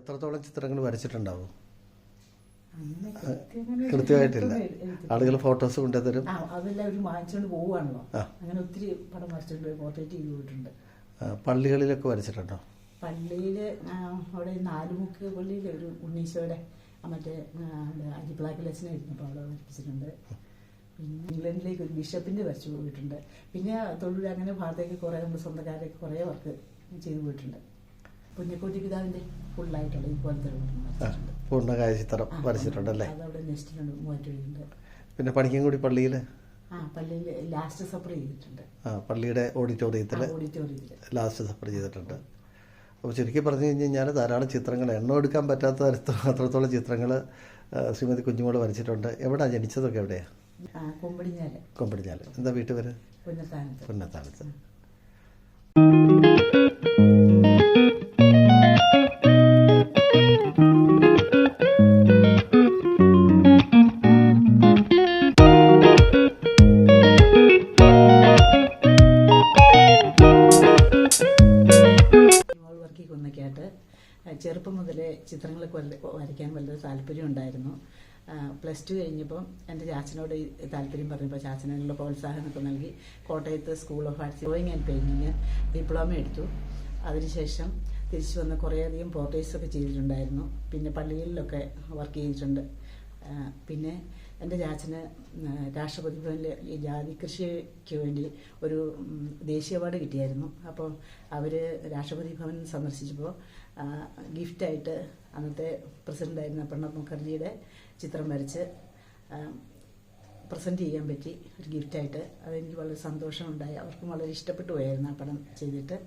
എത്രത്തോളം ചിത്രങ്ങൾ വരച്ചിട്ടുണ്ടാവും? കൃത്യമായിട്ടില്ല. ആളുകൾ ഫോട്ടോസ് കൊണ്ടുതരും. വാങ്ങിച്ചുകൊണ്ട് പോവുകയാണല്ലോ. അങ്ങനെ ഒത്തിരി പടം വരച്ചിട്ടുണ്ട് പോർട്രേറ്റ് ചെയ്ത് പോയിട്ടുണ്ട്. പള്ളികളിലൊക്കെ വരച്ചിട്ടുണ്ടോ? പള്ളിയിൽ അവിടെ നാലുമുക്ക് പള്ളിയിൽ ഒരു ഉണ്ണീശോയുടെ മറ്റേ അജിപ്ലാക്ക് ലക്ഷനായിരുന്നു അവിടെ വരപ്പിച്ചിട്ടുണ്ട് പിന്നെ ഇംഗ്ലണ്ടിലേക്ക് ഒരു ബിഷപ്പിന്റെ വരച്ചു പോയിട്ടുണ്ട്. പിന്നെ തൊഴിൽ അങ്ങനെ ഭാഗത്തേക്ക് കുറേ നമ്മുടെ സ്വന്തക്കാരൊക്കെ കുറേ വർക്ക് ചെയ്തു പോയിട്ടുണ്ട്. പുണ്യക്കോട്ടി പിതാവിന്റെ ഫുള്ളായിട്ടുള്ള ഇതുപോലത്തെ പൂർണകായ ചിത്രം വരച്ചിട്ടുണ്ടല്ലേ? അതവിടെ നെസ്റ്റിലുണ്ട് മൂവാറ്റുപുഴയുണ്ട് പിന്നെ പണിക്കൻകുടി പള്ളിയിൽ ആ പള്ളിയിൽ ലാസ്റ്റ് സപ്പർ ചെയ്തിട്ടുണ്ട്. ആ പള്ളിയുടെ ഓഡിറ്റോറിയത്തിൽ ഓഡിറ്റോറിയത്തിൽ ലാസ്റ്റ് സഫർ ചെയ്തിട്ടുണ്ട്. അപ്പോൾ ചുരുക്കി പറഞ്ഞു കഴിഞ്ഞ് ഞാൻ ധാരാളം ചിത്രങ്ങൾ എണ്ണം എടുക്കാൻ പറ്റാത്ത തരത്തോ അത്രത്തോളം ചിത്രങ്ങൾ ശ്രീമതി കുഞ്ഞുമോൾ വരച്ചിട്ടുണ്ട്. എവിടെയാണ് ജനിച്ചതൊക്കെ എവിടെയാ? ആ കൊമ്പടിഞ്ഞാൽ. കൊമ്പടിഞ്ഞാൽ എന്താ വീട്ടുപേര്? പുന്നത്താനത്ത്. പുന്നത്താനത്ത്. ചിത്രങ്ങളൊക്കെ വരയ്ക്കാൻ വളരെ താല്പര്യം ഉണ്ടായിരുന്നു. പ്ലസ് ടു കഴിഞ്ഞപ്പോൾ എന്റെ ചാച്ചനോട് താല്പര്യം പറഞ്ഞപ്പോൾ ചാച്ചനുള്ള പ്രോത്സാഹനമൊക്കെ നൽകി കോട്ടയത്ത് school of arts drawing and painting diploma എടുത്തു. അതിനുശേഷം തിരിച്ചു വന്ന് കുറേയധികം പോർട്ടേഴ്സൊക്കെ ചെയ്തിട്ടുണ്ടായിരുന്നു. പിന്നെ പള്ളികളിലൊക്കെ വർക്ക് ചെയ്തിട്ടുണ്ട്. പിന്നെ എന്റെ ചാച്ചന് രാഷ്ട്രപതി ഭവനിൽ ഈ ജാതി കൃഷിക്ക് വേണ്ടി ഒരു ദേശീയ അവാർഡ് കിട്ടിയായിരുന്നു. അപ്പോൾ അവർ രാഷ്ട്രപതി ഭവൻ സന്ദർശിച്ചപ്പോൾ ഗിഫ്റ്റായിട്ട് അന്നത്തെ പ്രസിഡന്റായിരുന്ന പ്രണബ് മുഖർജിയുടെ ചിത്രം വരച്ച് പ്രസന്റ് ചെയ്യാൻ പറ്റി ഒരു ഗിഫ്റ്റായിട്ട്. അതെനിക്ക് വളരെ സന്തോഷമുണ്ടായി. അവർക്കും വളരെ ഇഷ്ടപ്പെട്ടു പോയായിരുന്നു ആ പടം ചെയ്തിട്ട്.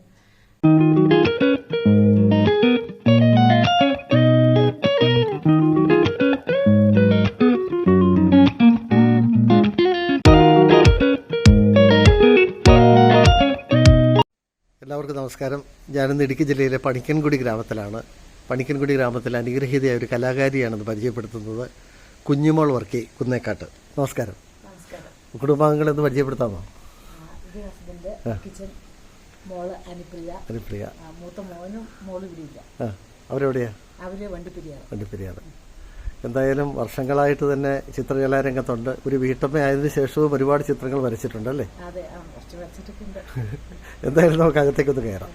നമസ്കാരം. ഞാനിന്ന് ഇടുക്കി ജില്ലയിലെ പണിക്കൻകുടി ഗ്രാമത്തിലാണ്. പണിക്കൻകുടി ഗ്രാമത്തിൽ അനുഗ്രഹീതയായ ഒരു കലാകാരിയാണെന്ന് പരിചയപ്പെടുത്തുന്നത് കുഞ്ഞുമോൾ വർക്കി കുന്നേക്കാട്ട്. നമസ്കാരം. നമസ്കാരം. കുടുംബാംഗങ്ങളെന്ന് പരിചയപ്പെടുത്താമോ? അനുപ്രിയ. മൂത്ത മോനും മോളും അവരെവിടെയാ? അവർ വണ്ടിപ്പിരിയാണ് വണ്ടിപ്പെരിയാറ്. എന്തായാലും വർഷങ്ങളായിട്ട് തന്നെ ചിത്രകലാരംഗത്തുണ്ട്. ഒരു വീട്ടമ്മയായതിനു ശേഷവും ഒരുപാട് ചിത്രങ്ങൾ വരച്ചിട്ടുണ്ട് അല്ലേ എന്തായാലും നമുക്ക് അകത്തേക്കൊന്ന് കയറാം.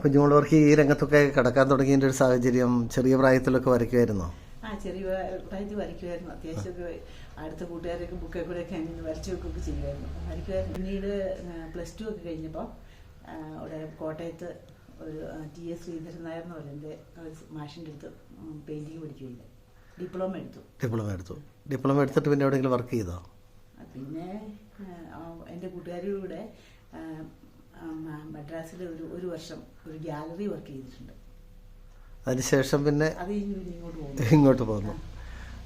കുഞ്ഞുങ്ങളവർക്ക് ഈ രംഗത്തൊക്കെ കടക്കാൻ തുടങ്ങിയതിന്റെ ഒരു സാഹചര്യം ചെറിയ പ്രായത്തിലൊക്കെ വരയ്ക്കുമായിരുന്നോ? ആ ചെറിയ പ്രായത്തിൽ വരയ്ക്കുമായിരുന്നു. അത്യാവശ്യമൊക്കെ അടുത്ത കൂട്ടുകാരൊക്കെ ബുക്കെ കൂടെ ഒക്കെ അങ്ങനെ വരച്ചു വെക്കുകയൊക്കെ ചെയ്യുമായിരുന്നു. വരയ്ക്കുമായിരുന്നു. പിന്നീട് പ്ലസ് ടു ഒക്കെ കഴിഞ്ഞപ്പോൾ അവിടെ കോട്ടയത്ത് ഒരു ടി എസ് ശ്രീധരൻ നായർ എന്ന് പറയുന്നത് മാഷിന്റെ അടുത്ത് പെയിന്റിങ് പഠിക്കുകയില്ല ഡിപ്ലോമ എടുത്തു. ഡിപ്ലോമ എടുത്തു. ഡിപ്ലോമ എടുത്തിട്ട് പിന്നെ എവിടെയെങ്കിലും വർക്ക് ചെയ്തോ? പിന്നെ എന്റെ കൂട്ടുകാരുടെ കൂടെ ആ, ആ, മദ്രാസിൽ ഒരു ഒരു വർഷം ഒരു ഗ്യാലറി വർക്ക് ചെയ്തിട്ടുണ്ട്. അതിനുശേഷം പിന്നെ ഇങ്ങോട്ട് പോകുന്നു.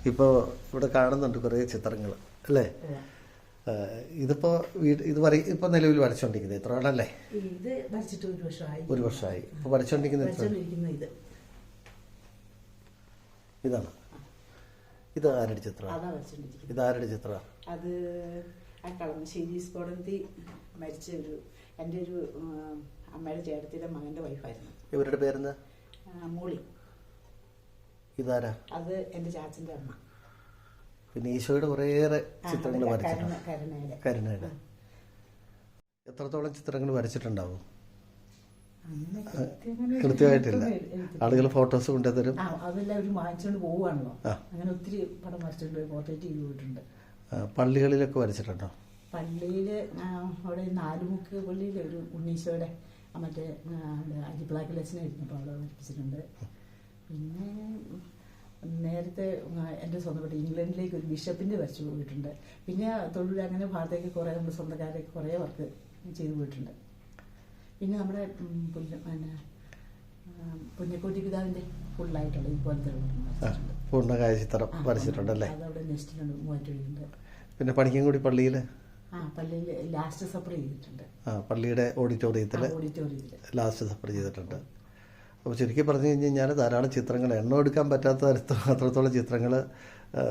ഇപ്പോൾ ഇവിടെ കാണുന്നുണ്ട് കുറേ ചിത്രങ്ങൾ അല്ലേ? ഇതിപ്പോൾ വീട് ഇത് പറയും ഇപ്പോൾ നിലവിൽ വരച്ചുകൊണ്ടിരിക്കുന്നത് എത്ര ആളല്ലേ ഇത് വരച്ചിട്ട് ഒരു വർഷമായി. ഒരു വർഷമായി. ഇപ്പോൾ വരച്ചുകൊണ്ടിരിക്കുന്നത് വരച്ചോണ്ടിരിക്കുന്ന ഇത്. ഇതാണ്. ഇത് ആരുടെ ചിത്രം? അതാ വരച്ചോണ്ടിരിക്കുന്നത്. ഇത് ആരുടെ ചിത്രം? അത് ആ കളമശ്ശേരി സ്കോടന്തി മരിച്ച ഒരു എന്റെ ഒരു അമ്മയുടെ ചേട്ടത്തിയുടെ മകന്റെ വൈഫായിരുന്നു. ഇവരുടെ പേരെന്താ? മോളി. ഇതാരാ? അത് എന്റെ ചാച്ചന്റെ അമ്മ. പിന്നെ ഈശോയുടെ കുറേയേറെ ചിത്രങ്ങൾ വരച്ചിട്ടുണ്ട്. കരുണയുടെ. എത്രത്തോളം ചിത്രങ്ങൾ വരച്ചിട്ടുണ്ടാവും? കൃത്യമായിട്ടില്ല. ആളുകൾ ഫോട്ടോസ് കൊണ്ടുതരും. ആ അതെല്ലാം അവർ വാങ്ങിച്ചുകൊണ്ട് പോവുകയാണല്ലോ അങ്ങനെ ഒത്തിരി പടം വരച്ചിട്ടുണ്ട് പോർട്രേറ്റ് ചെയ്ത് പോയിട്ടുണ്ട്. പള്ളികളിലൊക്കെ വരച്ചിട്ടുണ്ടോ? പള്ളിയിൽ അവിടെ നാലുമുക്ക് പള്ളിയിൽ ഒരു ഉണ്ണീശോയുടെ മറ്റേ അജിപ്ലാക്ക് ഇരുന്നപ്പോൾ അവിടെ വരപ്പിച്ചിട്ടുണ്ട്. പിന്നെ നേരത്തെ ആ, സ്വന്തം വീട്ടിൽ ഇംഗ്ലണ്ടിലേക്ക് ഒരു ബിഷപ്പിന്റെ വരച്ചു പോയിട്ടുണ്ട്. പിന്നെ തൊഴിൽ അങ്ങനെ ഭാഗത്തേക്ക് കുറേ നമ്മുടെ സ്വന്തക്കാരൊക്കെ കുറേ വർക്ക് ചെയ്തു പോയിട്ടുണ്ട്. പിന്നെ നമ്മുടെ പുല്ല പിന്നെ പുന്നക്കോട്ടി പിതാവിന്റെ ഫുള്ളായിട്ടുള്ള ഇതുപോലത്തെ വരച്ചിട്ടുണ്ട്. പൂർണകായ ചിത്രം ആ, വരച്ചിട്ടുണ്ടല്ലേ അതവിടെ നെസ്റ്റിലുണ്ട് മൂവാറ്റുപുഴയുണ്ട് പിന്നെ പണിക്കൻകുടി പള്ളിയിൽ? ആ പള്ളിയിൽ ലാസ്റ്റ് സപ്പർ ചെയ്തിട്ടുണ്ട്. ആ പള്ളിയുടെ ഓഡിറ്റോറിയത്തിൽ ഓഡിറ്റോറിയത്തിൽ. ലാസ്റ്റ് സഫർ ചെയ്തിട്ടുണ്ട്. അപ്പോൾ ചുരുക്കി പറഞ്ഞു കഴിഞ്ഞ് കഴിഞ്ഞാൽ ധാരാളം ചിത്രങ്ങൾ എണ്ണം എടുക്കാൻ പറ്റാത്ത തരത്തിൽ അത്രത്തോളം ചിത്രങ്ങൾ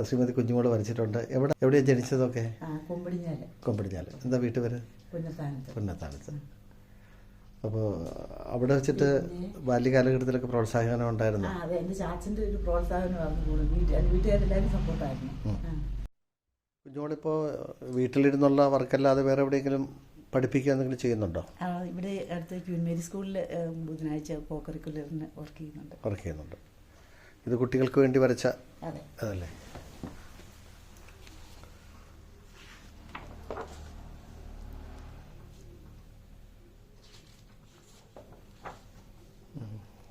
ശ്രീമതി കുഞ്ഞുമോൾ വരച്ചിട്ടുണ്ട്. എവിടെ എവിടെയാണ് ജനിച്ചതൊക്കെ? കൊമ്പടിഞ്ഞാൽ. കൊമ്പടിഞ്ഞാൽ എന്താ വീട്ടുപേര് പുന്നത്താനത്ത്. പുന്നത്താനത്ത്. അപ്പോൾ അവിടെ വെച്ചിട്ട് ബാല്യകാലഘട്ടത്തിലൊക്കെ പ്രോത്സാഹനം ഉണ്ടായിരുന്നു? കുഞ്ഞുമോളിപ്പോൾ കുഞ്ഞോളിപ്പോൾ വീട്ടിലിരുന്നുള്ള വർക്കല്ലാതെ വേറെ എവിടെയെങ്കിലും പഠിപ്പിക്കുക എന്തെങ്കിലും ചെയ്യുന്നുണ്ടോ? ഇവിടെ അടുത്ത ക്യൂൻമേരി സ്കൂളിൽ ബുധനാഴ്ച കോ വർക്ക് ചെയ്യുന്നുണ്ട്. വർക്ക് ചെയ്യുന്നുണ്ട്. ഇത് കുട്ടികൾക്ക് വേണ്ടി വരച്ച അതെ. അതല്ലേ?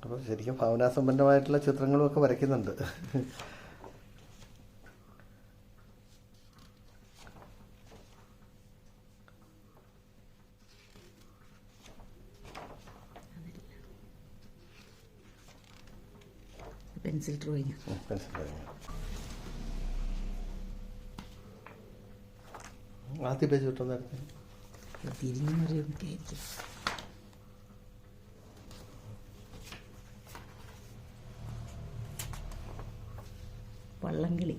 അപ്പോൾ ശരിക്കും ഭാവനാസമ്പന്നമായിട്ടുള്ള ചിത്രങ്ങളും ഒക്കെ വരയ്ക്കുന്നുണ്ട്. Pencil drawing pencil drawing. ആദ്യ പേജ് തിരിഞ്ഞു തിരിഞ്ഞൊക്കെ ആയിരിക്കും വള്ളംകളി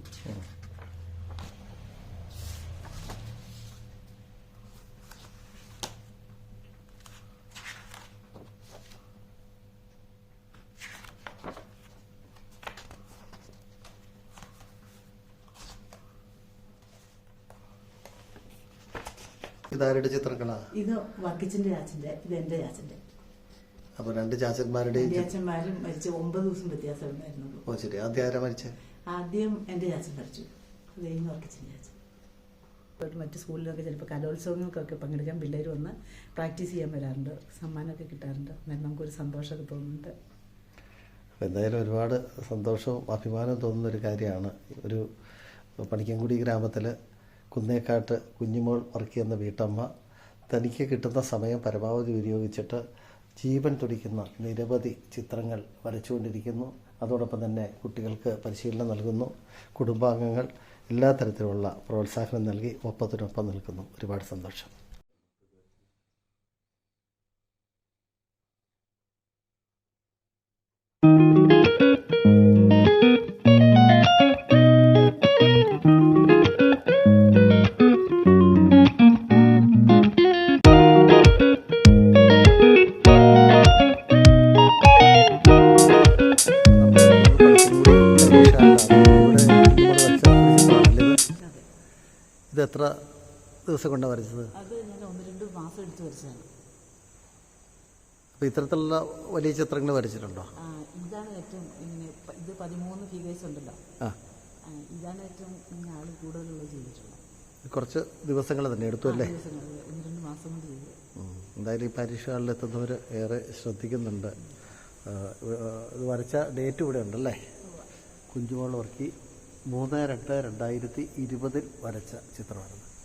ഇതാരുടെ ചിത്രങ്ങളാ? ഇത് വർക്കിച്ചന്റെ അച്ഛന്റെ ഇത് എന്റെ അച്ഛന്റെ അപ്പൊ രണ്ട് ചാച്ചന്മാരുടെയും അച്ഛന്മാരും മരിച്ച ചാച്ചന്മാരും മരിച്ച് ഒമ്പത് ദിവസം വ്യത്യാസം ഉണ്ടായിരുന്നുള്ളൂ ഓ ശരി. ആദ്യം ആരാ മരിച്ചേ? ആദ്യം എന്റെ ചാച്ചൻ മരിച്ചു. അത് കഴിഞ്ഞ് വർക്കിച്ചന്റെ ചാച്ചൻ മറ്റ് സ്കൂളിലൊക്കെ ചിലപ്പോൾ കലോത്സവങ്ങൾക്കൊക്കെ പങ്കെടുക്കാൻ പിള്ളേർ വന്ന് പ്രാക്ടീസ് ചെയ്യാൻ വരാറുണ്ട്. സമ്മാനമൊക്കെ കിട്ടാറുണ്ട്. അന്നേരം നമുക്കൊരു സന്തോഷമൊക്കെ തോന്നുന്നുണ്ട്. എന്തായാലും ഒരുപാട് സന്തോഷവും അഭിമാനവും തോന്നുന്ന ഒരു കാര്യമാണ്. ഒരു പണിക്കൻകുടി ഗ്രാമത്തിൽ കുന്നേക്കാട്ട് കുഞ്ഞുമോൾ വർക്ക് ചെയ്യുന്ന വീട്ടമ്മ തനിക്ക് കിട്ടുന്ന സമയം പരമാവധി വിനിയോഗിച്ചിട്ട് ജീവൻ തുടിക്കുന്ന നിരവധി ചിത്രങ്ങൾ വരച്ചുകൊണ്ടിരിക്കുന്നു. അതോടൊപ്പം തന്നെ കുട്ടികൾക്ക് പരിശീലനം നൽകുന്നു. കുടുംബാംഗങ്ങൾ എല്ലാ തരത്തിലുള്ള പ്രോത്സാഹനം നൽകി ഒപ്പത്തിനൊപ്പം നിൽക്കുന്നു. ഒരുപാട് സന്തോഷം. എത്ര ദിവസം കൊണ്ടാണ് വരച്ചത്? അത് ഞാൻ ഒന്ന് രണ്ട് മാസം എടുത്ത് വരച്ചതാണ്. അപ്പോൾ ഇത്തരത്തിലുള്ള വലിയ ചിത്രങ്ങൾ വരച്ചിട്ടുണ്ടോ? ആ, ഇതാണ് ഏറ്റവും ഇങ്ങനെ പ- ഇത് പതിമൂന്ന് ഫിഗേഴ്സ് ഉണ്ടല്ലോ. ആ. ആ, ഇതാണ് ഏറ്റവും ഇങ്ങനെ ആൾ കൂടുതലുള്ളത് ചെയ്തിട്ടുള്ളത്. കുറച്ച് ദിവസങ്ങൾ തന്നെ എടുത്തു അല്ലേ? ദിവസങ്ങളിൽ ഒന്ന് രണ്ട് മാസം കൊണ്ട് ചെയ്തു. ഉം. എന്തായാലും ഈ പരീക്ഷകളിൽ എത്തുന്നവർ ഏറെ ശ്രദ്ധിക്കുന്നുണ്ട്. ആ, ഇത് വരച്ച ഡേറ്റ് ഇവിടെ ഉണ്ടല്ലേ? കുഞ്ചുമോൾ വർക്കി മൂന്ന് രണ്ട് രണ്ടായിരത്തി ഇരുപതിൽ വരച്ച ചിത്രമാണിത്.